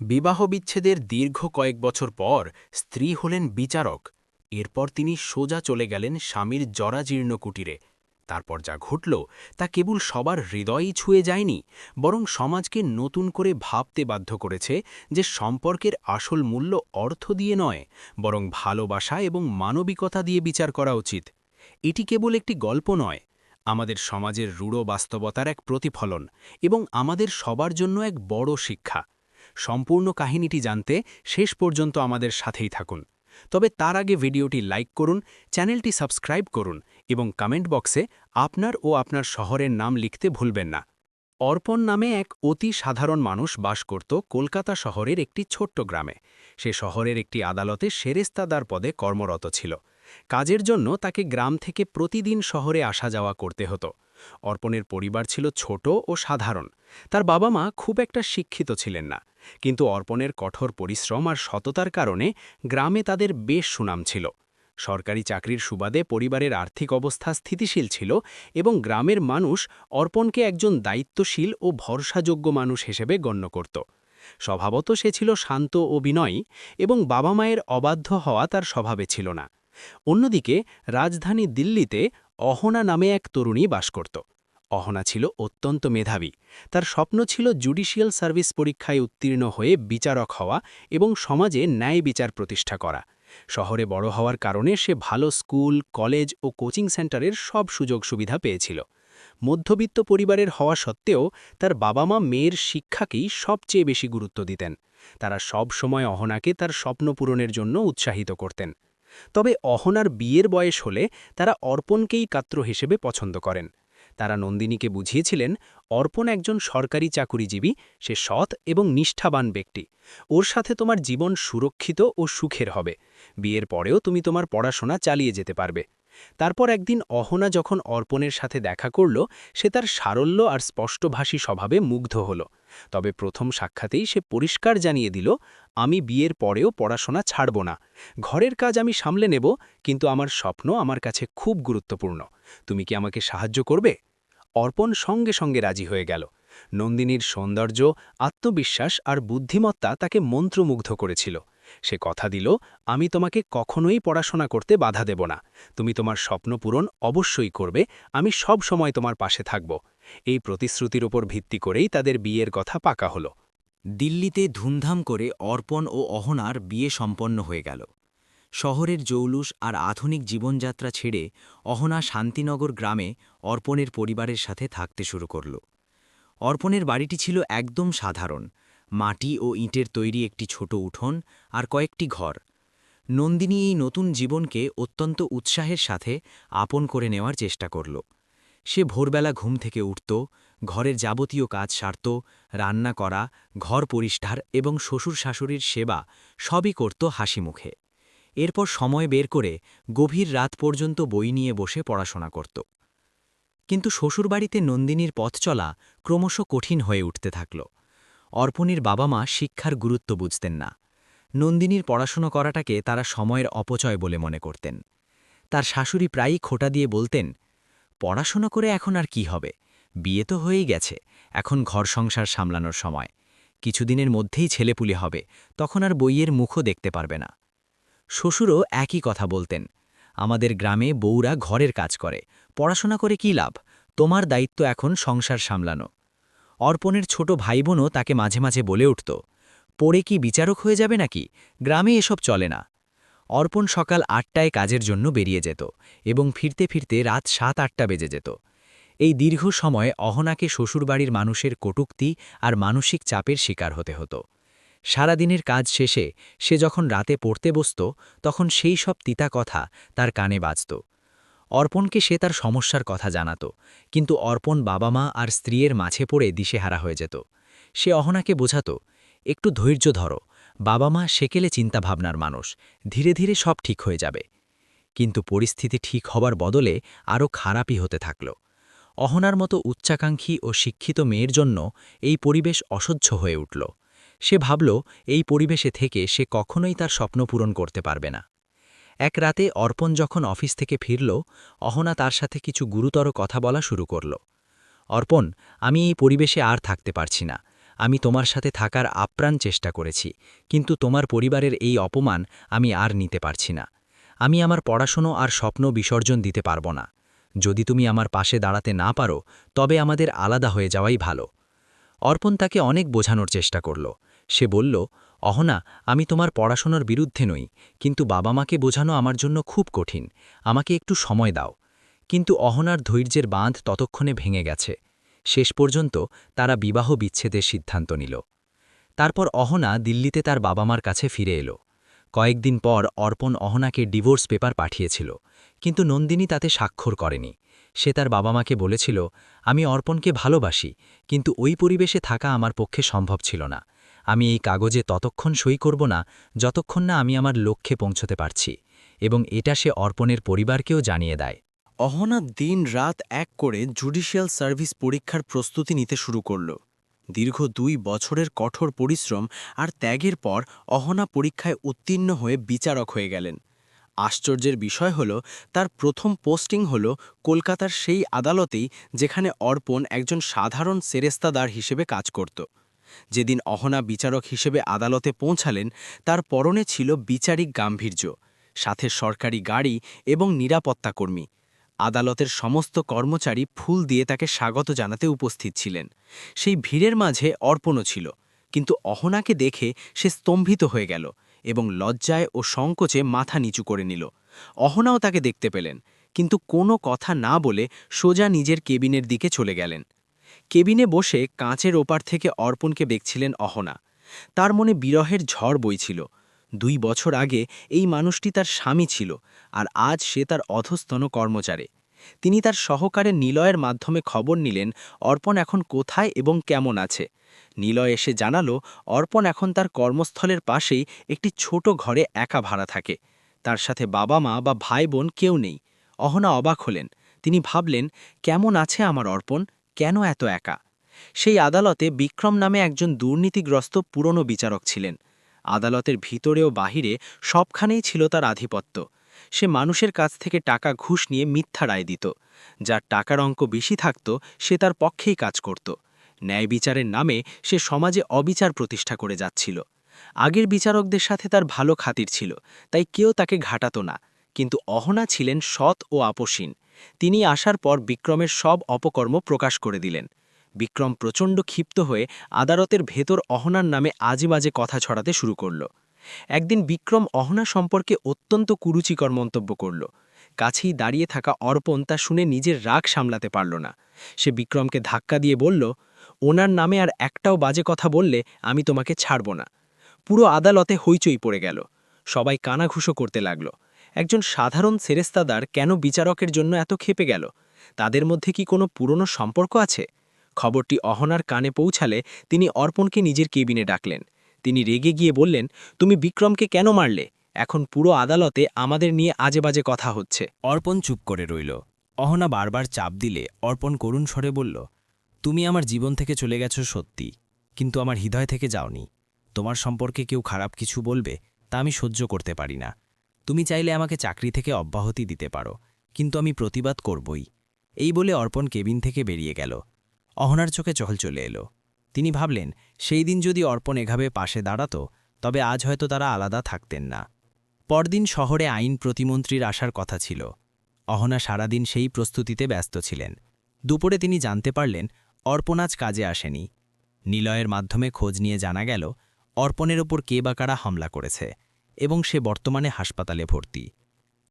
বিবাহ বিচ্ছেদের দীর্ঘ কয়েক বছর পর স্ত্রী হলেন বিচারক। এরপর তিনি সোজা চলে গেলেন স্বামীর জরাজীর্ণ কুটিরে। তারপর যা ঘটল, তা কেবল সবার হৃদয়ই ছুঁয়ে যায়নি, বরং সমাজকে নতুন করে ভাবতে বাধ্য করেছে যে সম্পর্কের আসল মূল্য অর্থ দিয়ে নয়, বরং ভালোবাসা এবং মানবিকতা দিয়ে বিচার করা উচিত। এটি কেবল একটি গল্প নয়। আমাদের সমাজের রূঢ় বাস্তবতার এক প্রতিফলন এবং আমাদের সবার জন্য এক বড় শিক্ষা। সম্পূর্ণ কাহিনীটি জানতে শেষ পর্যন্ত আমাদের সাথেই থাকুন। তবে তার আগে ভিডিওটি লাইক করুন, চ্যানেলটি সাবস্ক্রাইব করুন এবং কমেন্ট বক্সে আপনার ও আপনার শহরের নাম লিখতে ভুলবেন না। অর্পণ নামে এক অতি সাধারণ মানুষ বাস করত কলকাতা শহরের একটি ছোট্ট গ্রামে। সে শহরের একটি আদালতে সেরেস্তাদার পদে কর্মরত ছিল। কাজের জন্য তাকে গ্রাম থেকে প্রতিদিন শহরে আসা যাওয়া করতে হতো। অর্পণের পরিবার ছিল ছোট ও সাধারণ। তার বাবা মা খুব একটা শিক্ষিত ছিলেন না। কিন্তু অর্পণের কঠোর পরিশ্রম আর সততার কারণে গ্রামে তাদের বেশ সুনাম ছিল। সরকারি চাকরির সুবাদে পরিবারের আর্থিক অবস্থা স্থিতিশীল ছিল এবং গ্রামের মানুষ অর্পণকে একজন দায়িত্বশীল ও ভরসাযোগ্য মানুষ হিসেবে গণ্য করত। স্বভাবত সে ছিল শান্ত ও বিনয়ী এবং বাবা মায়ের অবাধ্য হওয়া তার স্বভাবে ছিল না। অন্যদিকে রাজধানী দিল্লিতে অহনা নামে এক তরুণী বাস করত। অহনা ছিল অত্যন্ত মেধাবী। তার স্বপ্ন ছিল জুডিশিয়াল সার্ভিস পরীক্ষায় উত্তীর্ণ হয়ে বিচারক হওয়া এবং সমাজে ন্যায় বিচার প্রতিষ্ঠা করা। শহরে বড় হওয়ার কারণে সে ভালো স্কুল, কলেজ ও কোচিং সেন্টারের সব সুযোগ সুবিধা পেয়েছিল। মধ্যবিত্ত পরিবারের হওয়া সত্ত্বেও তার বাবা মা মেয়ের শিক্ষাকেই সবচেয়ে বেশি গুরুত্ব দিতেন। তারা সব সময় অহনাকে তার স্বপ্ন পূরণের জন্য উৎসাহিত করতেন। তবে অহনার বিয়ের বয়স হলে তারা অর্পণকেই কাত্র হিসেবে পছন্দ করেন। তারা নন্দিনীকে বুঝিয়েছিলেন, অর্পণ একজন সরকারি চাকুরিজীবী, সে সৎ এবং নিষ্ঠাবান ব্যক্তি। ওর সাথে তোমার জীবন সুরক্ষিত ও সুখের হবে। বিয়ের পরেও তুমি তোমার পড়াশোনা চালিয়ে যেতে পারবে। তারপর একদিন অহনা যখন অর্পণের সাথে দেখা করল, সে তার সারল্য আর স্পষ্টভাষী স্বভাবে মুগ্ধ হল। তবে প্রথম সাক্ষাতেই সে পরিষ্কার জানিয়ে দিল, আমি বিয়ের পরেও পড়াশোনা ছাড়ব না। ঘরের কাজ আমি সামলে নেব, কিন্তু আমার স্বপ্ন আমার কাছে খুব গুরুত্বপূর্ণ। তুমি কি আমাকে সাহায্য করবে? অর্পণ সঙ্গে সঙ্গে রাজি হয়ে গেল। নন্দিনীর সৌন্দর্য, আত্মবিশ্বাস আর বুদ্ধিমত্তা তাকে মন্ত্রমুগ্ধ করেছিল। সে কথা দিল, আমি তোমাকে কখনোই পড়াশোনা করতে বাধা দেব না। তুমি তোমার স্বপ্ন পূরণ অবশ্যই করবে। আমি সব সময় তোমার পাশে থাকব। এই প্রতিশ্রুতির ওপর ভিত্তি করেই তাদের বিয়ের কথা পাকা হলো। দিল্লিতে ধুমধাম করে অর্পণ ও অহনার বিয়ে সম্পন্ন হয়ে গেল। শহরের জৌলুস আর আধুনিক জীবনযাত্রা ছেড়ে অহনা শান্তিনগর গ্রামে অর্পণের পরিবারের সাথে থাকতে শুরু করল। অর্পণের বাড়িটি ছিল একদম সাধারণ। মাটি ও ইঁটের তৈরি একটি ছোট উঠোন আর কয়েকটি ঘর। নন্দিনী এই নতুন জীবনকে অত্যন্ত উৎসাহের সাথে আপন করে নেওয়ার চেষ্টা করল। সে ভোরবেলা ঘুম থেকে উঠত, ঘরের যাবতীয় কাজ সারত, রান্না করা, ঘর পরিষ্কার এবং শ্বশুর শাশুড়ির সেবা সবই করত হাসি মুখে। এরপর সময় বের করে গভীর রাত পর্যন্ত বই নিয়ে বসে পড়াশোনা করত। কিন্তু শ্বশুরবাড়িতে নন্দিনীর পথ চলা ক্রমশ কঠিন হয়ে উঠতে থাকল। অর্পণীর বাবা মা শিক্ষার গুরুত্ব বুঝতেন না। নন্দিনীর পড়াশুনো করাটাকে তারা সময়ের অপচয় বলে মনে করতেন। তার শাশুড়ি প্রায়ই খোটা দিয়ে বলতেন, পড়াশোনা করে এখন আর কি হবে? বিয়ে তো হয়েই গেছে, এখন ঘর সংসার সামলানোর সময়। কিছুদিনের মধ্যেই ছেলেপুলে হবে, তখন আর বইয়ের মুখও দেখতে পারবে না। শ্বশুরও একই কথা বলতেন, আমাদের গ্রামে বউরা ঘরের কাজ করে, পড়াশোনা করে কি লাভ? তোমার দায়িত্ব এখন সংসার সামলানো। অর্পণের ছোট ভাইবোনও তাকে মাঝে মাঝে বলে উঠত, পড়ে কি বিচারক হয়ে যাবে নাকি? গ্রামে এসব চলে না। অর্পণ সকাল আটটায় কাজের জন্য বেরিয়ে যেত এবং ফিরতে ফিরতে রাত সাত আটটা বেজে যেত। এই দীর্ঘ সময় অহনাকে শ্বশুরবাড়ির মানুষের কটুক্তি আর মানসিক চাপের শিকার হতে হতো। সারাদিনের কাজ শেষে সে যখন রাতে পড়তে বসত, তখন সেই সব তিতা কথা তার কানে বাজত। অর্পণকে সে তার সমস্যার কথা জানাত, কিন্তু অর্পণ বাবা মা আর স্ত্রীর মাঝে পড়ে দিশেহারা হয়ে যেত। সে অহনাকে বোঝাত, একটু ধৈর্য ধরো বাবা মা সেকেলে চিন্তাভাবনার মানুষ, ধীরে ধীরে সব ঠিক হয়ে যাবে। কিন্তু পরিস্থিতি ঠিক হবার বদলে আরও খারাপই হতে থাকল। অহনার মতো উচ্চাকাঙ্ক্ষী ও শিক্ষিত মেয়ের জন্য এই পরিবেশ অসহ্য হয়ে উঠল। সে ভাবল, এই পরিবেশে থেকে সে কখনোই তার স্বপ্ন পূরণ করতে পারবে না। এক রাতে অর্পণ যখন অফিস থেকে ফিরল, অহনা তার সাথে কিছু গুরুতর কথা বলা শুরু করল। অর্পণ, আমি এই পরিবেশে আর থাকতে পারছি না। আমি তোমার সাথে থাকার আপ্রাণ চেষ্টা করেছি, কিন্তু তোমার পরিবারের এই অপমান আমি আর নিতে পারছি না। আমি আমার পড়াশুনো আর স্বপ্ন বিসর্জন দিতে পারব না। যদি তুমি আমার পাশে দাঁড়াতে না পারো, তবে আমাদের আলাদা হয়ে যাওয়াই ভালো। অর্পণ তাকে অনেক বোঝানোর চেষ্টা করল। সে বলল, অহনা, আমি তোমার পড়াশোনার বিরুদ্ধে নই, কিন্তু বাবা মাকে বোঝানো আমার জন্য খুব কঠিন, আমাকে একটু সময় দাও। কিন্তু অহনার ধৈর্যের বাঁধ ততক্ষণে ভেঙে গেছে। শেষ পর্যন্ত তারা বিবাহ বিচ্ছেদের সিদ্ধান্ত নিল। তারপর অহনা দিল্লিতে তার বাবা মার কাছে ফিরে এলো। কয়েকদিন পর অর্পণ অহনাকে ডিভোর্স পেপার পাঠিয়েছিল, কিন্তু নন্দিনী তাতে স্বাক্ষর করেনি। সে তার বাবা মাকে বলেছিল, আমি অর্পণকে ভালোবাসি, কিন্তু ওই পরিবেশে থাকা আমার পক্ষে সম্ভব ছিল না। আমি এই কাগজে ততক্ষণ সই করব না, যতক্ষণ না আমি আমার লক্ষ্যে পৌঁছতে পারছি, এবং এটা সে অর্পণের পরিবারকেও জানিয়ে দেয়। অহনা দিন রাত এক করে জুডিশিয়াল সার্ভিস পরীক্ষার প্রস্তুতি নিতে শুরু করল। দীর্ঘ দুই বছরের কঠোর পরিশ্রম আর ত্যাগের পর অহনা পরীক্ষায় উত্তীর্ণ হয়ে বিচারক হয়ে গেলেন। আশ্চর্যের বিষয় হল, তার প্রথম পোস্টিং হল কলকাতার সেই আদালতেই যেখানে অর্পণ একজন সাধারণ সেরেস্তাদার হিসেবে কাজ করত। যেদিন অহনা বিচারক হিসেবে আদালতে পৌঁছালেন, তার পরনে ছিল বিচারিক গাম্ভীর্য, সাথে সরকারি গাড়ি এবং নিরাপত্তাকর্মী আদালতের সমস্ত কর্মচারী ফুল দিয়ে তাকে স্বাগত জানাতে উপস্থিত ছিলেন। সেই ভিড়ের মাঝে অর্পণও ছিল, কিন্তু অহনাকে দেখে সে স্তম্ভিত হয়ে গেল এবং লজ্জায় ও সংকোচে মাথা নিচু করে নিল। অহনাও তাকে দেখতে পেলেন, কিন্তু কোনো কথা না বলে সোজা নিজের কেবিনের দিকে চলে গেলেন। কেবিনে বসে কাঁচের ওপার থেকে অর্পণকে দেখছিলেন অহনা। তার মনে বিরহের ঝড় বইছিল। দুই বছর আগে এই মানুষটি তার স্বামী ছিল আর আজ সে তার অধস্তন কর্মচারে। তিনি তার সহকারে নিলয়ের মাধ্যমে খবর নিলেন, অর্পণ এখন কোথায় এবং কেমন আছে। নিলয় এসে জানালো, অর্পণ এখন তার কর্মস্থলের পাশেই একটি ছোট ঘরে একা ভাড়া থাকে। তার সাথে বাবা মা বা ভাই বোন কেউ নেই। অহনা অবাক হলেন। তিনি ভাবলেন, কেমন আছে আমার অর্পণ? কেন এত একা? সেই আদালতে বিক্রম নামে একজন দুর্নীতিগ্রস্ত পুরনো বিচারক ছিলেন। আদালতের ভিতরে ও বাহিরে সবখানেই ছিল তার আধিপত্য। সে মানুষের কাছ থেকে টাকা ঘুষ নিয়ে মিথ্যা রায় দিত। যার টাকার অঙ্ক বেশি থাকত, সে তার পক্ষেই কাজ করত। ন্যায় বিচারের নামে সে সমাজে অবিচার প্রতিষ্ঠা করে যাচ্ছিল। আগের বিচারকদের সাথে তার ভালো খাতির ছিল, তাই কেউ তাকে ঘাটাত না। কিন্তু অহনা ছিলেন সৎ ও আপসীন তিনি আসার পর বিক্রমের সব অপকর্ম প্রকাশ করে দিলেন। বিক্রম প্রচণ্ড ক্ষিপ্ত হয়ে আদালতের ভেতর অহনার নামে আজেবাজে কথা ছড়াতে শুরু করল। একদিন বিক্রম অহনা সম্পর্কে অত্যন্ত কুরুচিকর মন্তব্য করল। কাছেই দাঁড়িয়ে থাকা অর্পণ তা শুনে নিজের রাগ সামলাতে পারল না। সে বিক্রমকে ধাক্কা দিয়ে বলল, ওনার নামে আর একটাও বাজে কথা বললে আমি তোমাকে ছাড়ব না। পুরো আদালতে হইচই পড়ে গেল। সবাই কানাঘুষো করতে লাগল। একজন সাধারণ সেরেস্তাদার কেন বিচারকের জন্য এত ক্ষেপে গেল? তাদের মধ্যে কি কোনো পুরনো সম্পর্ক আছে? খবরটি অহনার কানে পৌঁছালে তিনি অর্পণকে নিজের কেবিনে ডাকলেন। তিনি রেগে গিয়ে বললেন, তুমি বিক্রমকে কেন মারলে? এখন পুরো আদালতে আমাদের নিয়ে আজেবাজে কথা হচ্ছে। অর্পণ চুপ করে রইল। অহনা বারবার চাপ দিলে অর্পণ করুণ স্বরে বলল, তুমি আমার জীবন থেকে চলে গেছো সত্যি, কিন্তু আমার হৃদয় থেকে যাওনি। তোমার সম্পর্কে কেউ খারাপ কিছু বলবে তা আমি সহ্য করতে পারি না। তুমি চাইলে আমাকে চাকরি থেকে অব্যাহতি দিতে পারো, কিন্তু আমি প্রতিবাদ করবই। এই বলে অর্পণ কেবিন থেকে বেরিয়ে গেল। অহনার চোখে চহল চলে এলো। তিনি ভাবলেন, সেই দিন যদি অর্পণ এভাবে পাশে দাঁড়াতো, তবে আজ হয়তো তারা আলাদা থাকতেন না। পরদিন শহরে আইন প্রতিমন্ত্রীর আসার কথা ছিল। অহনা সারাদিন সেই প্রস্তুতিতে ব্যস্ত ছিলেন। দুপুরে তিনি জানতে পারলেন, অর্পণ আজ কাজে আসেনি। নিলয়ের মাধ্যমে খোঁজ নিয়ে জানা গেল, অর্পণের ওপর কে বা কারা হামলা করেছে। এবং সে বর্তমানে হাসপাতালে ভর্তি।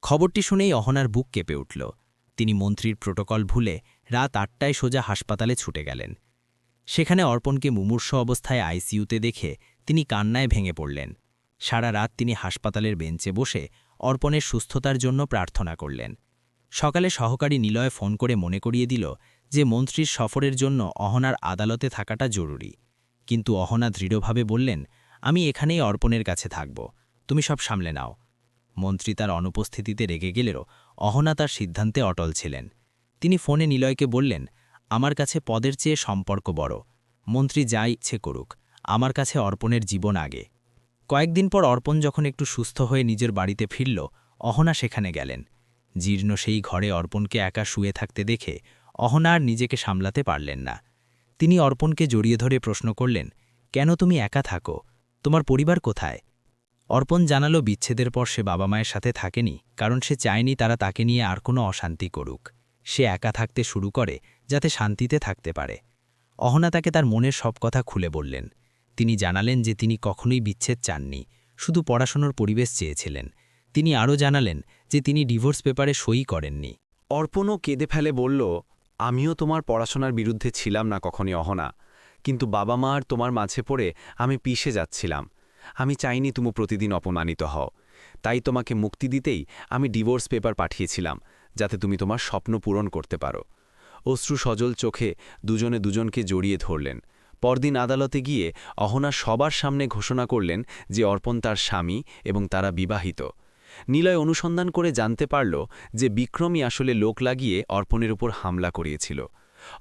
খবরটি শুনেই অহনার বুক কেঁপে উঠল। তিনি মন্ত্রীর প্রোটোকল ভুলে রাত আটটায় সোজা হাসপাতালে ছুটে গেলেন। সেখানে অর্পণকে মুমূর্ষ অবস্থায় আইসিইউতে দেখে তিনি কান্নায় ভেঙে পড়লেন। সারা রাত তিনি হাসপাতালের বেঞ্চে বসে অর্পণের সুস্থতার জন্য প্রার্থনা করলেন। সকালে সহকারী নিলয় ফোন করে মনে করিয়ে দিল যে মন্ত্রীর সফরের জন্য অহনার আদালতে থাকাটা জরুরি। কিন্তু অহনা দৃঢ়ভাবে বললেন, আমি এখানেই অর্পণের কাছে থাকব। তুমি সব সামলে নাও। মন্ত্রী তার অনুপস্থিতিতে রেগে গেলেও অহনা তার সিদ্ধান্তে অটল ছিলেন। তিনি ফোনে নিলয়কে বললেন, আমার কাছে পদের চেয়ে সম্পর্ক বড়। মন্ত্রী যা ইচ্ছে করুক, আমার কাছে অর্পণের জীবন আগে। কয়েকদিন পর অর্পণ যখন একটু সুস্থ হয়ে নিজের বাড়িতে ফিরল, অহনা সেখানে গেলেন। জীর্ণ সেই ঘরে অর্পণকে একা শুয়ে থাকতে দেখে অহনা আর নিজেকে সামলাতে পারলেন না। তিনি অর্পণকে জড়িয়ে ধরে প্রশ্ন করলেন, কেন তুমি একা থাকো? তোমার পরিবার কোথায়? অর্পণ জানালো বিচ্ছেদের পর সে বাবা মায়ের সাথে থাকেনি, কারণ সে চায়নি তারা তাকে নিয়ে আর কোনো অশান্তি করুক। সে একা থাকতে শুরু করে, যাতে শান্তিতে থাকতে পারে। অহনা তাকে তার মনের সব কথা খুলে বললেন। তিনি জানালেন যে তিনি কখনোই বিচ্ছেদ চাননি, শুধু পড়াশোনার পরিবেশ চেয়েছিলেন। তিনি আরও জানালেন যে তিনি ডিভোর্স পেপারে সই করেননি। অর্পণও কেঁদে ফেলে বলল, আমিও তোমার পড়াশোনার বিরুদ্ধে ছিলাম না কখনই, অহনা। কিন্তু বাবা মা আর তোমার মাঝে পড়ে আমি পিষে যাচ্ছিলাম। আমি চাইনি তুমি প্রতিদিন অপমানিত হও। তাই তোমাকে মুক্তি দিতেই আমি ডিভোর্স পেপার পাঠিয়েছিলাম, যাতে তুমি তোমার স্বপ্ন পূরণ করতে পারো। অশ্রু সজল চোখে দুজনে দুজনকে জড়িয়ে ধরলেন। পরদিন আদালতে গিয়ে অহনা সবার সামনে ঘোষণা করলেন যে অর্পণ তার স্বামী এবং তারা বিবাহিত। নিলয় অনুসন্ধান করে জানতে পারল যে বিক্রমই আসলে লোক লাগিয়ে অর্পণের উপর হামলা করিয়েছিল।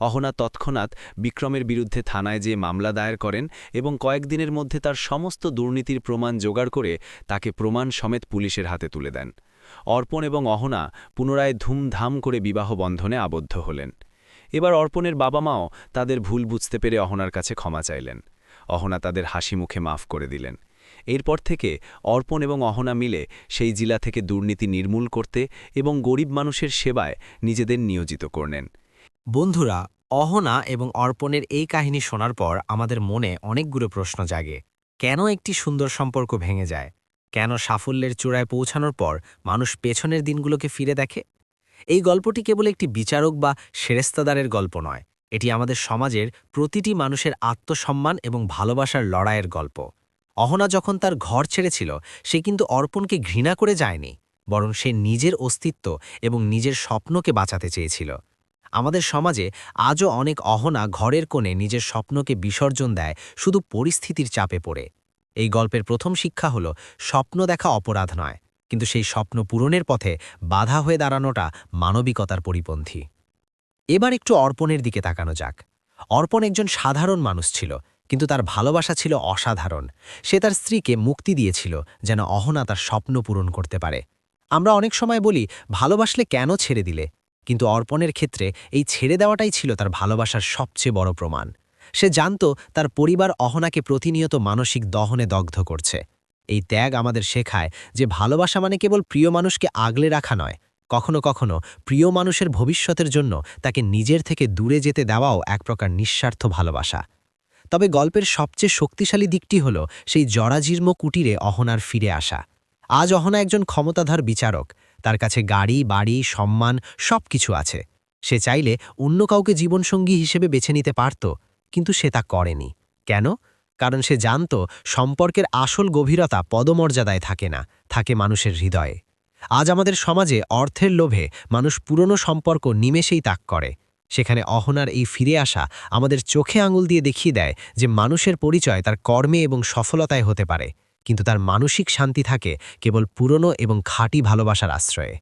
অহনা তৎক্ষণাৎ বিক্রমের বিরুদ্ধে থানায় যে মামলা দায়ের করেন এবং কয়েকদিনের মধ্যে তার সমস্ত দুর্নীতির প্রমাণ জোগাড় করে তাকে প্রমাণ সমেত পুলিশের হাতে তুলে দেন। অর্পণ এবং অহনা পুনরায় ধুমধাম করে বিবাহ বন্ধনে আবদ্ধ হলেন। এবার অর্পণের বাবা মাও তাদের ভুল বুঝতে পেরে অহনার কাছে ক্ষমা চাইলেন। অহনা তাদের হাসি মুখে মাফ করে দিলেন। এরপর থেকে অর্পণ এবং অহনা মিলে সেই জেলা থেকে দুর্নীতি নির্মূল করতে এবং গরিব মানুষের সেবায় নিজেদের নিয়োজিত করলেন। বন্ধুরা, অহনা এবং অর্পণের এই কাহিনী শোনার পর আমাদের মনে অনেকগুলো প্রশ্ন জাগে। কেন একটি সুন্দর সম্পর্ক ভেঙে যায়? কেন সাফল্যের চূড়ায় পৌঁছানোর পর মানুষ পেছনের দিনগুলোকে ফিরে দেখে? এই গল্পটি কেবল একটি বিচারক বা সেরেস্তাদারের গল্প নয়, এটি আমাদের সমাজের প্রতিটি মানুষের আত্মসম্মান এবং ভালোবাসার লড়াইয়ের গল্প। অহনা যখন তার ঘর ছেড়েছিল, সে কিন্তু অর্পণকে ঘৃণা করে যায়নি, বরং সে নিজের অস্তিত্ব এবং নিজের স্বপ্নকে বাঁচাতে চেয়েছিল। আমাদের সমাজে আজও অনেক অহনা ঘরের কোণে নিজের স্বপ্নকে বিসর্জন দেয় শুধু পরিস্থিতির চাপে পড়ে। এই গল্পের প্রথম শিক্ষা হল, স্বপ্ন দেখা অপরাধ নয়, কিন্তু সেই স্বপ্ন পূরণের পথে বাধা হয়ে দাঁড়ানোটা মানবিকতার পরিপন্থী। এবার একটু অর্পণের দিকে তাকানো যাক। অর্পণ একজন সাধারণ মানুষ ছিল, কিন্তু তার ভালোবাসা ছিল অসাধারণ। সে তার স্ত্রীকে মুক্তি দিয়েছিল যেন অহনা তার স্বপ্ন পূরণ করতে পারে। আমরা অনেক সময় বলি, ভালোবাসলে কেন ছেড়ে দিলে? কিন্তু অর্পণের ক্ষেত্রে এই ছেড়ে দেওয়াটাই ছিল তার ভালোবাসার সবচেয়ে বড় প্রমাণ। সে জানত তার পরিবার অহনাকে প্রতিনিয়ত মানসিক দহনে দগ্ধ করছে। এই ত্যাগ আমাদের শেখায় যে ভালোবাসা মানে কেবল প্রিয় মানুষকে আগলে রাখা নয়, কখনো কখনো প্রিয় মানুষের ভবিষ্যতের জন্য তাকে নিজের থেকে দূরে যেতে দেওয়াও এক প্রকার নিঃস্বার্থ ভালোবাসা। তবে গল্পের সবচেয়ে শক্তিশালী দিকটি হল সেই জরাজীর্ণ কুটিরে অহনার ফিরে আসা। আজ অহনা একজন ক্ষমতাধর বিচারক। তার কাছে গাড়ি, বাড়ি, সম্মান সব কিছু আছে। সে চাইলে অন্য কাউকে জীবনসঙ্গী হিসেবে বেছে নিতে পারত, কিন্তু সে তা করেনি। কেন? কারণ সে জানত সম্পর্কের আসল গভীরতা পদমর্যাদায় থাকে না, থাকে মানুষের হৃদয়ে। আজ আমাদের সমাজে অর্থের লোভে মানুষ পুরনো সম্পর্ক নিমেষেই তাক করে। সেখানে অহনার এই ফিরে আসা আমাদের চোখে আঙুল দিয়ে দেখিয়ে দেয় যে মানুষের পরিচয় তার কর্মে এবং সফলতায় হতে পারে। কিন্তু তার মানসিক শান্তি থাকে কেবল পুরনো এবং খাঁটি ভালোবাসার আশ্রয়ে।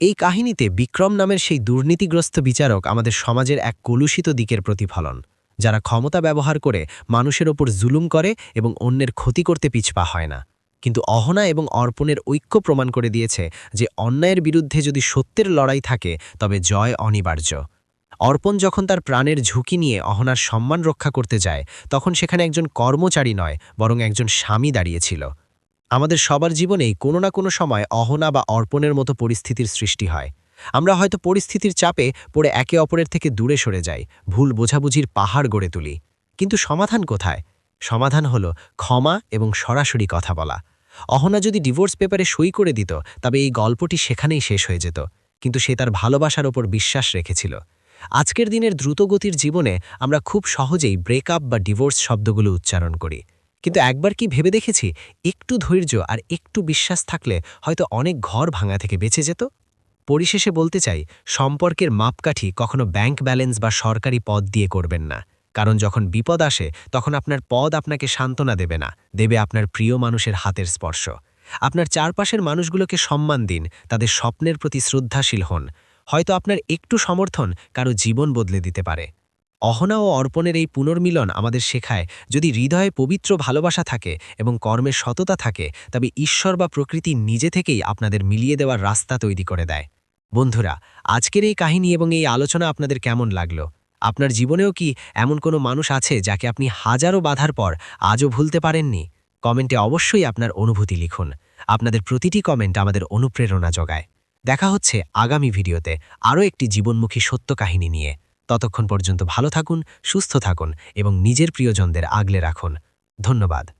এই কাহিনীতে বিক্রম নামের সেই দুর্নীতিগ্রস্ত বিচারক আমাদের সমাজের এক কলুষিত দিকের প্রতিফলন, যারা ক্ষমতা ব্যবহার করে মানুষের ওপর জুলুম করে এবং অন্যের ক্ষতি করতে পিছপা হয় না। কিন্তু অহনা এবং অর্পণের ঐক্য প্রমাণ করে দিয়েছে যে অন্যায়ের বিরুদ্ধে যদি সত্যের লড়াই থাকে, তবে জয় অনিবার্য। অর্পণ যখন তার প্রাণের ঝুঁকি নিয়ে অহনার সম্মান রক্ষা করতে যায়, তখন সেখানে একজন কর্মচারী নয়, বরং একজন স্বামী দাঁড়িয়েছিল। আমাদের সবার জীবনেই কোনো না কোনো সময় অহনা বা অর্পণের মতো পরিস্থিতির সৃষ্টি হয়। আমরা হয়তো পরিস্থিতির চাপে পড়ে একে অপরের থেকে দূরে সরে যাই, ভুল বোঝাবুঝির পাহাড় গড়ে তুলি। কিন্তু সমাধান কোথায়? সমাধান হল ক্ষমা এবং সরাসরি কথা বলা। অহনা যদি ডিভোর্স পেপারে সই করে দিত, তবে এই গল্পটি সেখানেই শেষ হয়ে যেত। কিন্তু সে তার ভালোবাসার ওপর বিশ্বাস রেখেছিল। আজকের দিনের দ্রুতগতির জীবনে আমরা খুব সহজেই ব্রেকআপ বা ডিভোর্স শব্দগুলো উচ্চারণ করি। কিন্তু একবার কি ভেবে দেখেছি, একটু ধৈর্য আর একটু বিশ্বাস থাকলে হয়তো অনেক ঘর ভাঙা থেকে বেঁচে যেত? পরিশেষে বলতে চাই, সম্পর্কের মাপকাঠি কখনো ব্যাংক ব্যালেন্স বা সরকারি পদ দিয়ে করবেন না। কারণ যখন বিপদ আসে, তখন আপনার পদ আপনাকে সান্ত্বনা দেবে না, দেবে আপনার প্রিয় মানুষের হাতের স্পর্শ। আপনার চারপাশের মানুষগুলোকে সম্মান দিন, তাদের স্বপ্নের প্রতি শ্রদ্ধাশীল হন। হয়তো আপনার একটু সমর্থন কারও জীবন বদলে দিতে পারে। অহনা ও অর্পণের এই পুনর্মিলন আমাদের শেখায়, যদি হৃদয়ে পবিত্র ভালোবাসা থাকে এবং কর্মের সততা থাকে, তবে ঈশ্বর বা প্রকৃতি নিজে থেকেই আপনাদের মিলিয়ে দেওয়ার রাস্তা তৈরি করে দেয়। বন্ধুরা, আজকের এই কাহিনী এবং এই আলোচনা আপনাদের কেমন লাগল? আপনার জীবনেও কি এমন কোনো মানুষ আছে যাকে আপনি হাজারো বাধার পর আজও ভুলতে পারেননি? কমেন্টে অবশ্যই আপনার অনুভূতি লিখুন। আপনাদের প্রতিটি কমেন্ট আমাদের অনুপ্রেরণা জোগায়। দেখা হচ্ছে আগামী ভিডিওতে। আরও একটি জীবনমুখী সত্য কাহিনী নিয়ে। ততক্ষণ পর্যন্ত ভালো থাকুন, সুস্থ থাকুন এবং নিজের প্রিয়জনদের আগলে রাখুন। ধন্যবাদ।